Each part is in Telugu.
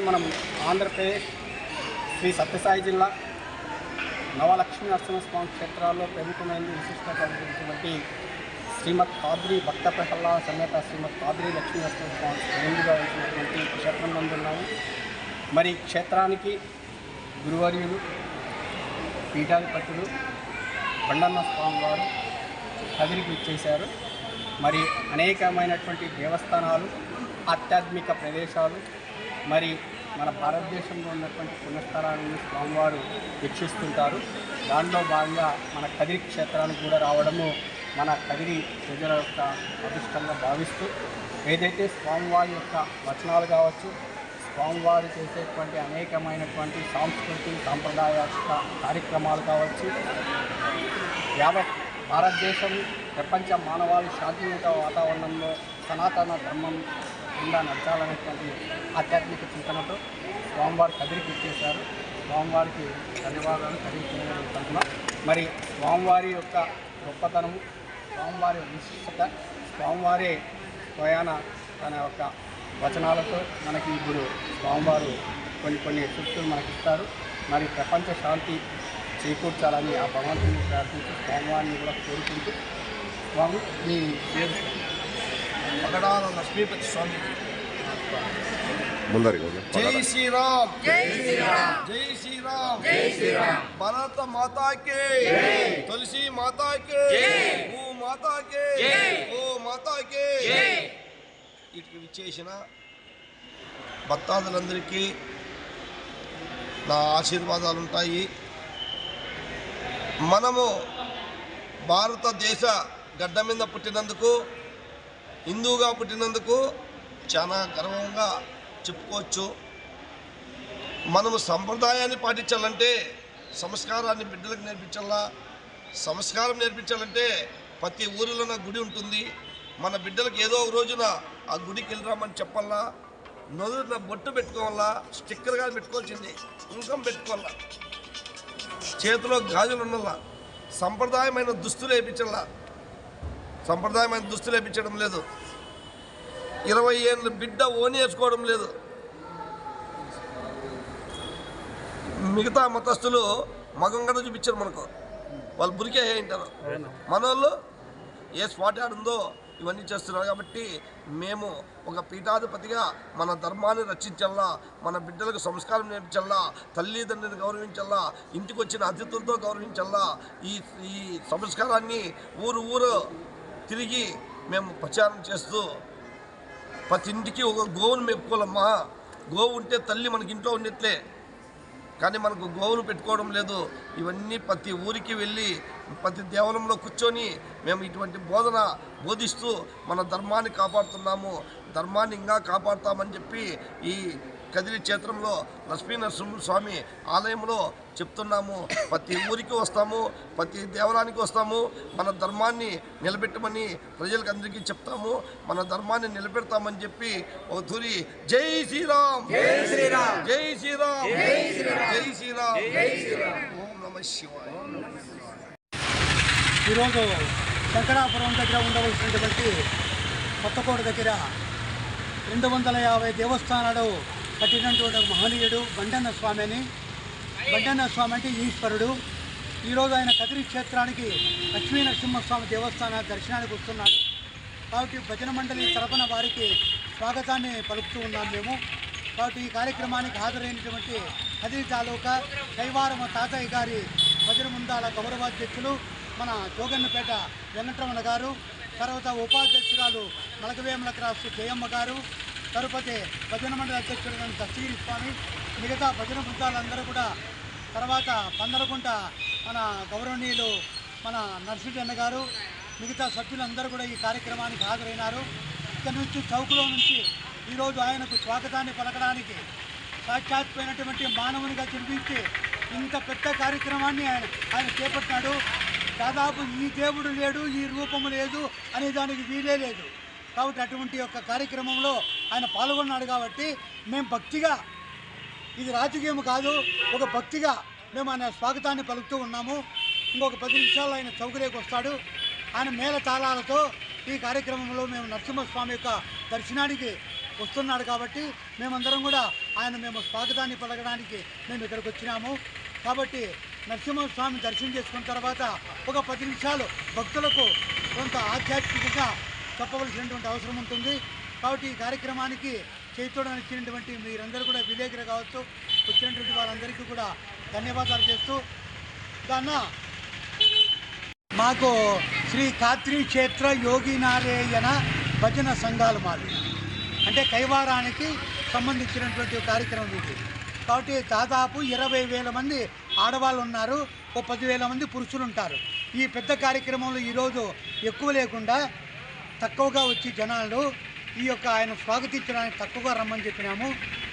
ఈరోజు మనం ఆంధ్రప్రదేశ్ శ్రీ సత్యసాయి జిల్లా నవలక్ష్మీ నరసింహస్వామి క్షేత్రాల్లో ప్రముఖమైన విశిష్టత శ్రీమద్ కాద్రి భక్త ప్రహ్లాద సమేత శ్రీమద్ కాద్రి లక్ష్మీ నరసింహస్వామి ముందుగా వచ్చినటువంటి క్షేత్రం నందు ఉన్నాము. మరి క్షేత్రానికి గురువర్యులు పీఠాధిపతులు కొండన్న స్వామి వారు కదిరికి ఇచ్చేశారు మరి అనేకమైనటువంటి దేవస్థానాలు ఆధ్యాత్మిక ప్రదేశాలు మరి మన భారతదేశంలో ఉన్నటువంటి పుణ్యస్థలాలను స్వామివారు వీక్షిస్తుంటారు. దానిలో భాగంగా మన కదిరి క్షేత్రానికి కూడా రావడము మన కదిరి ప్రజల యొక్క అదృష్టంగా భావిస్తూ ఏదైతే స్వామివారి యొక్క వచనాలు కావచ్చు స్వామివారు చేసేటువంటి అనేకమైనటువంటి సాంస్కృతిక సాంప్రదాయ కార్యక్రమాలు కావచ్చు యావత్ భారతదేశం ప్రపంచ మానవాళి శాంతియుత వాతావరణంలో సనాతన ధర్మం కింద నడచాలనేటువంటి ఆధ్యాత్మిక చింతనతో స్వామివారు కదిరికి ఇచ్చేశారు స్వామివారికి ధన్యవాదాలు తెలియజేయగలుగుతున్నాం మరి స్వామివారి యొక్క గొప్పతనము స్వామివారి విశిష్టత స్వామివారే స్వయాన తన యొక్క వచనాలతో మనకి ఇప్పుడు స్వామివారు కొన్ని కొన్ని సూక్తులు మనకి ఇస్తారు మరి ప్రపంచ శాంతి చేకూర్చాలని ఆ భగవంతుని ప్రార్థించి స్వామివారిని కూడా కోరుకుంటూ స్వామి మీ పేరు పగడాల లక్ష్మీపతి స్వామి. ముందరికి జై శ్రీరామ్. జై శ్రీరామ్. జై శ్రీరామ్. జై శ్రీరామ్. భారత మాతాకే. తులసి మాతాకే. ఓ మాతాకే. ఓ మాతాకే. వీటికి విచ్చేసిన భక్తాదులందరికీ నా ఆశీర్వాదాలు ఉంటాయి మనము భారతదేశ గడ్డ మీద పుట్టినందుకు హిందువుగా పుట్టినందుకు చాలా గర్వంగా చెప్పుకోవచ్చు. మనము సంప్రదాయాన్ని పాటించాలంటే సంస్కారాన్ని బిడ్డలకు నేర్పించాలా? సంస్కారం నేర్పించాలంటే ప్రతి ఊరిలో నా గుడి ఉంటుంది. మన బిడ్డలకు ఏదో ఒక రోజున ఆ గుడికి వెళ్ళరామని చెప్పాలా? నదున బొట్టు పెట్టుకోవాలా? స్టిక్కర్ కానీ పెట్టుకోవాల్సింది. ఇంకం పెట్టుకోవాలా? చేతిలో గాజులు ఉండాలా సంప్రదాయమైన దుస్తులు వేయించాలా సంప్రదాయమైన దుస్తులు వేయించడం లేదు. ఇరవై ఏళ్ళ బిడ్డ ఓని వేసుకోవడం లేదు. మిగతా మతస్థులు మగం కూడా చూపించారు మనకు. వాళ్ళు బురికే ఉంటారు మన వాళ్ళు ఏ స్పాట్ ఆడుందో ఇవన్నీ చేస్తున్నారు కాబట్టి మేము ఒక పీఠాధిపతిగా మన ధర్మాన్ని రక్షించాలా మన బిడ్డలకు సంస్కారం నేర్పించాలా తల్లిదండ్రులను గౌరవించాలా ఇంటికి వచ్చిన అతిథులతో గౌరవించాలా ఈ ఈ సంస్కారాన్ని ఊరు ఊరు తిరిగి మేము ప్రచారం చేస్తూ ప్రతి ఇంటికి ఒక గోవును మెప్పుకోవాలమ్మా గోవు ఉంటే తల్లి మనకి ఇంట్లో ఉన్నట్లే కానీ మనకు గోవులు పెట్టుకోవడం లేదు. ఇవన్నీ ప్రతి ఊరికి వెళ్ళి ప్రతి దేవాలయంలో కూర్చొని మేము ఇటువంటి బోధన బోధిస్తూ మన ధర్మాన్ని కాపాడుతున్నాము. ధర్మాన్ని ఇంకా కాపాడుతామని చెప్పి ఈ కదిరి క్షేత్రంలో లక్ష్మీ నరసింహ స్వామి ఆలయంలో చెప్తున్నాము. ప్రతి ఊరికి వస్తాము ప్రతి దేవాలయానికి వస్తాము. మన ధర్మాన్ని నిలబెట్టమని ప్రజలకు అందరికీ చెప్తాము. మన ధర్మాన్ని నిలబెడతామని చెప్పి ఒక తూరి జై శ్రీరామ్. జై శ్రీరామ్. జై శ్రీరామ్. జై శ్రీరామ్. జై శ్రీరామ్. ఓం నమ శివాయ. ఈరోజు శంకరాపురం దగ్గర ఉండవలసినటువంటి కొత్తకోట దగ్గర రెండు వందల యాభై దేవస్థానాలు కట్టినటువంటి ఒక మహనీయుడు బండన్న స్వామి అని బండన్న స్వామి అంటే ఈశ్వరుడు ఈరోజు ఆయన కదిరి క్షేత్రానికి లక్ష్మీ నరసింహస్వామి దేవస్థాన దర్శనానికి వస్తున్నాడు. కాబట్టి భజన మండలి తరపున వారికి స్వాగతాన్ని పలుకుతూ ఉన్నాం మేము. కాబట్టి ఈ కార్యక్రమానికి హాజరైనటువంటి కదిరి తాలూకా కైవారమ తాతయ్య గారి భజన ముందాల గౌరవాధ్యక్షులు మన జోగన్నపేట వెంకటరమణ గారు తర్వాత ఉపాధ్యక్షురాలు మలకవేమల క్రాస్ జయమ్మ గారు తరుపతి భజన మండలి అధ్యక్షుడు దస్తగిరి స్వామి మిగతా భజన బృందాలందరూ కూడా తర్వాత పందరకుంట మన గౌరవనీయులు మన నర్సిరెడ్డి గారు మిగతా సభ్యులందరూ కూడా ఈ కార్యక్రమానికి హాజరైనారు. ఇక్కడ నుంచి చౌకులో నుంచి ఈరోజు ఆయనకు స్వాగతాన్ని పలకడానికి సాక్షాత్పోయినటువంటి మానవునిగా చూపించి ఇంత పెద్ద కార్యక్రమాన్ని ఆయన ఆయన చేపట్టాడు. దాదాపు ఈ దేవుడు లేడు ఈ రూపము లేదు అనే దానికి వీలే లేదు. కాబట్టి అటువంటి యొక్క కార్యక్రమంలో ఆయన పాల్గొన్నాడు కాబట్టి మేము భక్తిగా ఇది రాజకీయం కాదు ఒక భక్తిగా మేము ఆయన స్వాగతాన్ని పలుకుతూ ఉన్నాము. ఇంకొక పది నిమిషాలు ఆయన చౌకరేకి వస్తాడు. ఆయన మేళ తాళాలతో ఈ కార్యక్రమంలో మేము నరసింహస్వామి యొక్క దర్శనానికి వస్తున్నాడు కాబట్టి మేమందరం కూడా ఆయన మేము స్వాగతాన్ని పలకడానికి మేము ఇక్కడికి వచ్చినాము. కాబట్టి నరసింహస్వామి దర్శనం చేసుకున్న తర్వాత ఒక పది నిమిషాలు భక్తులకు కొంత ఆధ్యాత్మికంగా చెప్పవలసినటువంటి అవసరం ఉంటుంది. కాబట్టి ఈ కార్యక్రమానికి చేతుడం ఇచ్చినటువంటి మీరందరూ కూడా విలేకరు కావచ్చు వచ్చినటువంటి వారందరికీ కూడా ధన్యవాదాలు చేస్తూ దాన్న మాకు శ్రీ కాత్రి క్షేత్ర యోగినారాయణ భజన సంఘాలు మాది అంటే కైవారానికి సంబంధించినటువంటి కార్యక్రమం ఇది. కాబట్టి దాదాపు ఇరవై వేల మంది ఆడవాళ్ళు ఉన్నారు ఓ పదివేల మంది పురుషులు ఉంటారు. ఈ పెద్ద కార్యక్రమంలో ఈరోజు ఎక్కువ లేకుండా తక్కువగా వచ్చి జనాలు ఈ యొక్క ఆయన స్వాగతించడానికి తక్కువగా రమ్మని చెప్పినాము.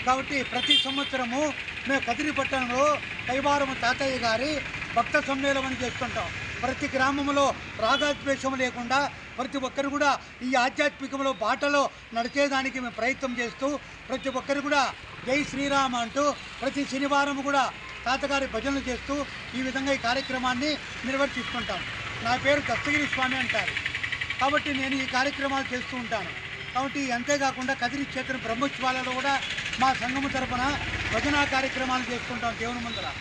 కాబట్టి ప్రతి సంవత్సరము మేము కదిరి పట్టణంలో కైవారం తాతయ్య గారి భక్త సమ్మేళనం చేస్తుంటాం. ప్రతి గ్రామంలో రాగాద్వేషం లేకుండా ప్రతి ఒక్కరు కూడా ఈ ఆధ్యాత్మికంలో బాటలో నడిచేదానికి మేము ప్రయత్నం చేస్తూ ప్రతి ఒక్కరు కూడా జై శ్రీరామ అంటూ ప్రతి శనివారం కూడా తాతగారి భజనలు చేస్తూ ఈ విధంగా ఈ కార్యక్రమాన్ని నిర్వర్తిస్తుంటాం. నా పేరు దస్తగిరి స్వామి అంటారు. కాబట్టి నేను ఈ కార్యక్రమాలు చేస్తూ ఉంటాను. కాబట్టి అంతేకాకుండా కదిరి క్షేత్రం బ్రహ్మోత్సవాలలో కూడా మా సంఘము తరపున భజనా కార్యక్రమాలు చేస్తుంటాం దేవుని ముందర.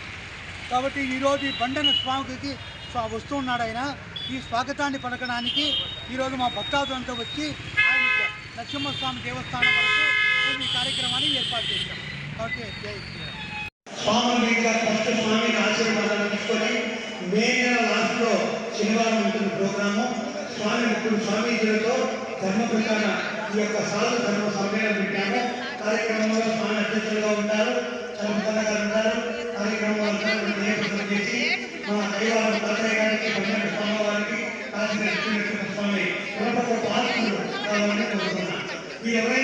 కాబట్టి ఈరోజు ఈ బండన స్వామికి స్వా- వస్తూ ఉన్నాడు ఆయన. ఈ స్వాగతాన్ని పలకడానికి ఈరోజు మా భక్తాదులంతా వచ్చి ఆయన నరసింహస్వామి దేవస్థానం వరకు ఈ కార్యక్రమాన్ని ఏర్పాటు చేశాం. కాబట్టి జై స్వామి ఫస్ట్ స్వామిని ఆశీర్వాదాలు తీసుకొని మే నెల లాస్ట్లో శనివారం ఉంటుంది ప్రోగ్రామ్. ధర్మ ప్రచార ఈ యొక్క సాధు ధర్మ సమ్మేళనం పెట్టాము కార్యక్రమంలో స్వామి అధ్యక్షులుగా ఉంటారు చంద్రబాబు గారు ఉంటారు. కార్యక్రమంలో చేసి మా దైవాల గారికి కాశీ స్వామి ఎవరైనా